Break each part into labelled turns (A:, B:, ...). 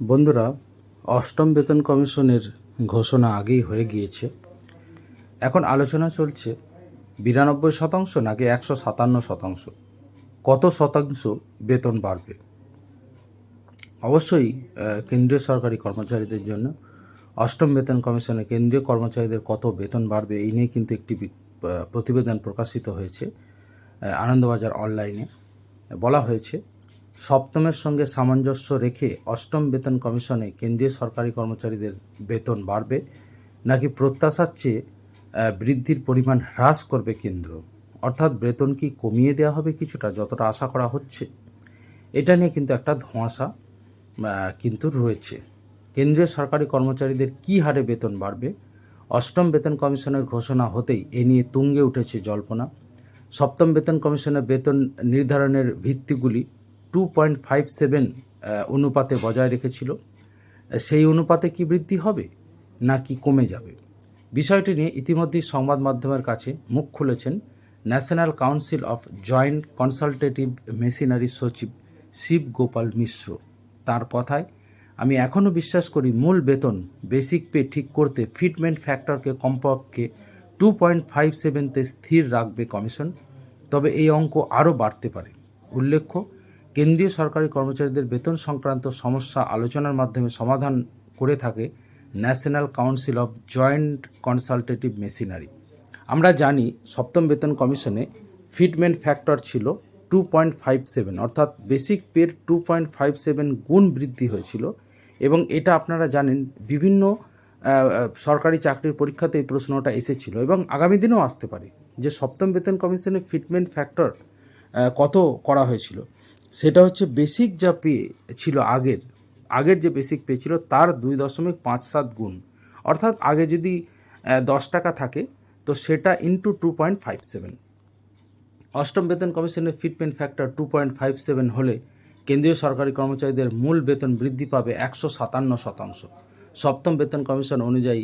A: বন্ধুরা, অষ্টম বেতন কমিশনের ঘোষণা আগেই হয়ে গিয়েছে। এখন আলোচনা চলছে বিরানব্বই শতাংশ নাকি একশো সাতান্ন শতাংশ? কত শতাংশ বেতন বাড়বে? অবশ্যই কেন্দ্রীয় সরকারি কর্মচারীদের জন্য অষ্টম বেতন কমিশনে কেন্দ্রীয় কর্মচারীদের কত বেতন বাড়বে এই নিয়ে কিন্তু একটি প্রতিবেদন প্রকাশিত হয়েছে আনন্দবাজার অনলাইনে। বলা হয়েছে সপ্তমের সঙ্গে সামঞ্জস্য রেখে অষ্টম বেতন কমিশনে কেন্দ্রীয় সরকারি কর্মচারীদের বেতন বাড়বে নাকি প্রত্যাশার চেয়ে বৃদ্ধির পরিমাণ হ্রাস করবে কেন্দ্র? অর্থাৎ বেতন কি কমিয়ে দেওয়া হবে কিছুটা, যতটা আশা করা হচ্ছে? এটা নিয়ে কিন্তু একটা ধোঁয়াশা কিন্তু রয়েছে। কেন্দ্রীয় সরকারি কর্মচারীদের কী হারে বেতন বাড়বে? অষ্টম বেতন কমিশনের ঘোষণা হতেই এ নিয়ে তুঙ্গে উঠেছে জল্পনা। সপ্তম বেতন কমিশনের বেতন নির্ধারণের ভিত্তিগুলি টু পয়েন্ট ফাইভ সেভেন অনুপাতে বজায় রেখেছিল। সেই অনুপাতে কি বৃদ্ধি হবে নাকি কমে যাবে? বিষয়টি নিয়ে ইতিমধ্যেই সংবাদ মাধ্যমের কাছে মুখ খুলেছেন national council of joint consultative machinery সচিব শিব গোপাল মিশ্র। তার কথায়, আমি এখনও বিশ্বাস করি মূল বেতন বেসিক পে ঠিক করতে ফিটমেন্ট ফ্যাক্টরকে কমপক্ষে টু পয়েন্ট ফাইভ সেভেনতে স্থির রাখবে কমিশন, তবে এই অঙ্ক আরও বাড়তে পারে। উল্লেখ্য কেন্দ্রীয় সরকারি কর্মচারীদের বেতন সংক্রান্ত সমস্যা আলোচনার মাধ্যমে সমাধান করে থাকে national council of joint consultative machinery. আমরা জানি সপ্তম বেতন কমিশনে ফিটমেন্ট ফ্যাক্টর ছিল টু পয়েন্ট ফাইভ সেভেন, অর্থাৎ বেসিক পের টু পয়েন্ট ফাইভ সেভেন গুণ বৃদ্ধি হয়েছিল এবং এটা আপনারা জানেন বিভিন্ন সরকারি চাকরির পরীক্ষাতে এই প্রশ্নটা এসেছিল এবং আগামী দিনেও আসতে পারে যে সপ্তম বেতন কমিশনে ফিটমেন্ট ফ্যাক্টর কত করা হয়েছিল। সেটা হচ্ছে বেসিক যা পে ছিল আগের আগের যে বেসিক পে ছিল তার দুই দশমিক পাঁচ সাত গুণ। অর্থাৎ আগে যদি দশ টাকা থাকে, তো সেটা into two point five seven অষ্টম বেতন কমিশনের fitment factor two point five seven হলে কেন্দ্রীয় সরকারি কর্মচারীদের মূল বেতন বৃদ্ধি পাবে একশো সাতান্ন শতাংশ। সপ্তম বেতন কমিশন অনুযায়ী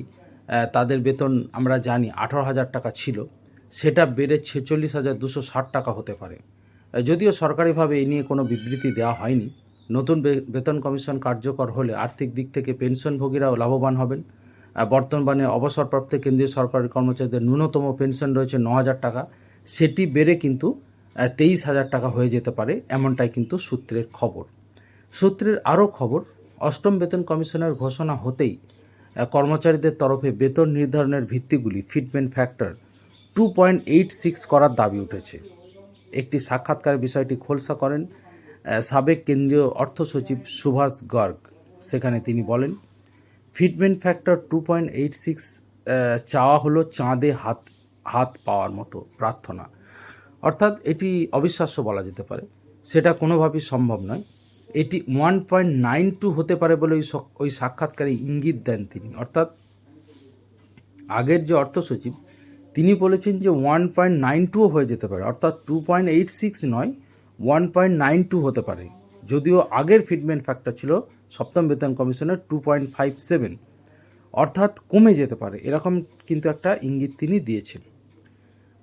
A: তাদের বেতন আমরা জানি আঠারো হাজার টাকা ছিল, সেটা বেড়ে ছেচল্লিশ হাজার দুশো ষাট টাকা হতে পারে। যদিও সরকারিভাবে এই নিয়ে কোনো বিবৃতি দেওয়া হয়নি, নতুন বেতন কমিশন কার্যকর হলে আর্থিক দিক থেকে পেনশনভোগীরাও লাভবান হবেন। বর্তমানে অবসরপ্রাপ্ত কেন্দ্রীয় সরকারি কর্মচারীদের ন্যূনতম পেনশন রয়েছে ন হাজার টাকা। সেটি বেড়ে কিন্তু তেইশ হাজার টাকা হয়ে যেতে পারে, এমনটাই কিন্তু সূত্রের খবর। সূত্রের আরও খবর, অষ্টম বেতন কমিশনের ঘোষণা হতেই কর্মচারীদের তরফে বেতন নির্ধারণের ভিত্তিগুলি fitment factor two point eight six করার দাবি উঠেছে। একটি সাক্ষাৎকার বিষয়টি খোলসা করেন সাবেক কেন্দ্রীয় অর্থ সচিব সুভাষ গর্গ। সেখানে তিনি বলেন fitment factor two point eight six চাওয়া হলো চাঁদে হাত হাত পাওয়ার মতো প্রার্থনা। অর্থাৎ এটি অবিশ্বাস্য বলা যেতে পারে। সেটা কোনোভাবেই সম্ভব নয়। এটি ওয়ান পয়েন্ট নাইন টু হতে পারে বলে ওই ওই সাক্ষাৎকারে ইঙ্গিত দেন তিনি। অর্থাৎ আগের যে অর্থ সচিব তিনি বলেছেন যে ওয়ান পয়েন্ট নাইন টুও হয়ে যেতে পারে, অর্থাৎ টু পয়েন্ট এইট সিক্স নয় ওয়ান পয়েন্ট নাইন টু হতে পারে। যদিও আগের ফিটমেন্ট ফ্যাক্টর ছিল, সপ্তম বেতন কমিশনের টু পয়েন্ট ফাইভ সেভেন অর্থাৎ কমে যেতে পারে, এরকম কিন্তু একটা ইঙ্গিত তিনি দিয়েছেন।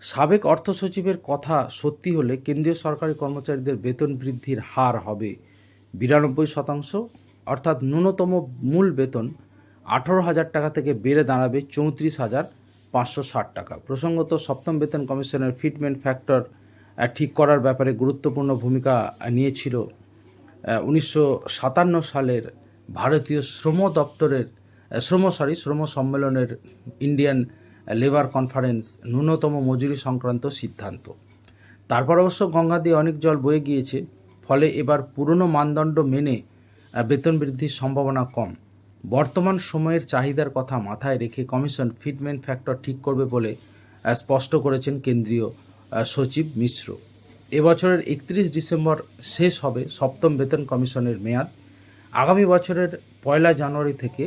A: সাবেক অর্থ সচিবের কথা সত্যি হলে কেন্দ্রীয় সরকারি কর্মচারীদের বেতন বৃদ্ধির হার হবে বিরানব্বই শতাংশ, অর্থাৎ ন্যূনতম মূল বেতন আঠারো হাজার টাকা থেকে বেড়ে দাঁড়াবে চৌত্রিশ হাজার পাঁচশো ষাট টাকা। প্রসঙ্গত, সপ্তম বেতন কমিশনের ফিটমেন্ট ফ্যাক্টর ঠিক করার ব্যাপারে গুরুত্বপূর্ণ ভূমিকা নিয়েছিল উনিশশো সাতান্ন সালের ভারতীয় শ্রম দপ্তরের শ্রম সরি শ্রম সম্মেলনের ইন্ডিয়ান লেবার কনফারেন্স ন্যূনতম মজুরি সংক্রান্ত সিদ্ধান্ত। তারপর অবশ্য গঙ্গা দিয়ে অনেক জল বয়ে গিয়েছে, ফলে এবার পুরনো মানদণ্ড মেনে বেতন বৃদ্ধির সম্ভাবনা কম। বর্তমান সময়ের চাহিদার কথা মাথায় রেখে কমিশন ফিটমেন্ট ফ্যাক্টর ঠিক করবে বলে স্পষ্ট করেছেন কেন্দ্রীয় সচিব মিশ্র। এবছরের একত্রিশ ডিসেম্বর শেষ হবে সপ্তম বেতন কমিশনের মেয়াদ। আগামী বছরের পয়লা জানুয়ারি থেকে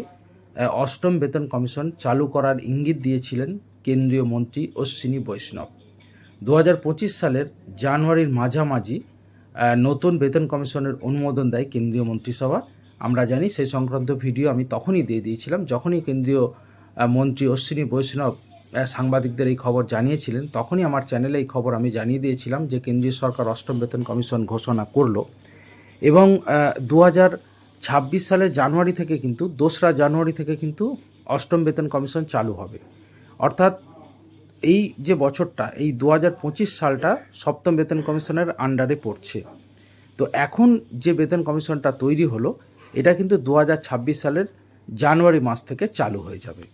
A: অষ্টম বেতন কমিশন চালু করার ইঙ্গিত দিয়েছিলেন কেন্দ্রীয় মন্ত্রী অশ্বিনী বৈষ্ণব। দু হাজার পঁচিশ সালের জানুয়ারির মাঝামাঝি নতুন বেতন কমিশনের অনুমোদন দেয় কেন্দ্রীয় মন্ত্রিসভা। আমরা জানি সেই সংক্রান্ত ভিডিও আমি তখনই দিয়ে দিয়েছিলাম, যখনই কেন্দ্রীয় মন্ত্রী অশ্বিনী বৈষ্ণব সাংবাদিকদের এই খবর জানিয়েছিলেন, তখনই আমার চ্যানেলে এই খবর আমি জানিয়ে দিয়েছিলাম যে কেন্দ্রীয় সরকার অষ্টম বেতন কমিশন ঘোষণা করল। এবং দু ছাব্বিশ সালের জানুয়ারি থেকে কিন্তু, দোসরা জানুয়ারি থেকে কিন্তু অষ্টম বেতন কমিশন চালু হবে। অর্থাৎ এই যে বছরটা, এই দু হাজার পঁচিশ সালটা সপ্তম বেতন কমিশনের আন্ডারে পড়ছে। তো এখন যে বেতন কমিশনটা তৈরি হলো এটা কিন্তু দু সালের জানুয়ারি মাস থেকে চালু হয়ে যাবে।